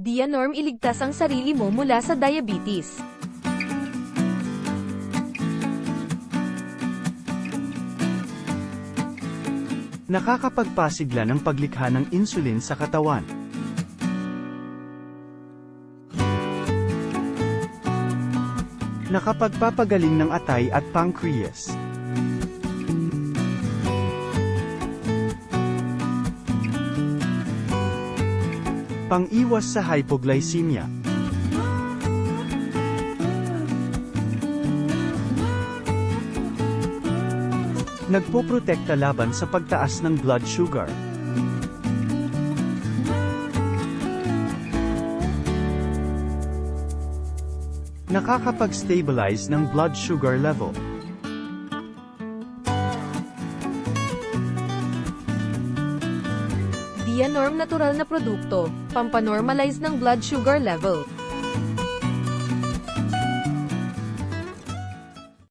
Dianorm iligtas ang sarili mo mula sa diabetes. Nakakapagpasigla ng paglikha ng insulin sa katawan. Nakapagpapagaling ng atay at pancreas. Pang-iwas sa hypoglycemia. Nagpoprotekta laban sa pagtaas ng blood sugar. Nakakapag-stabilize ng blood sugar level. Dianorm natural na produkto, pampanormalize ng blood sugar level.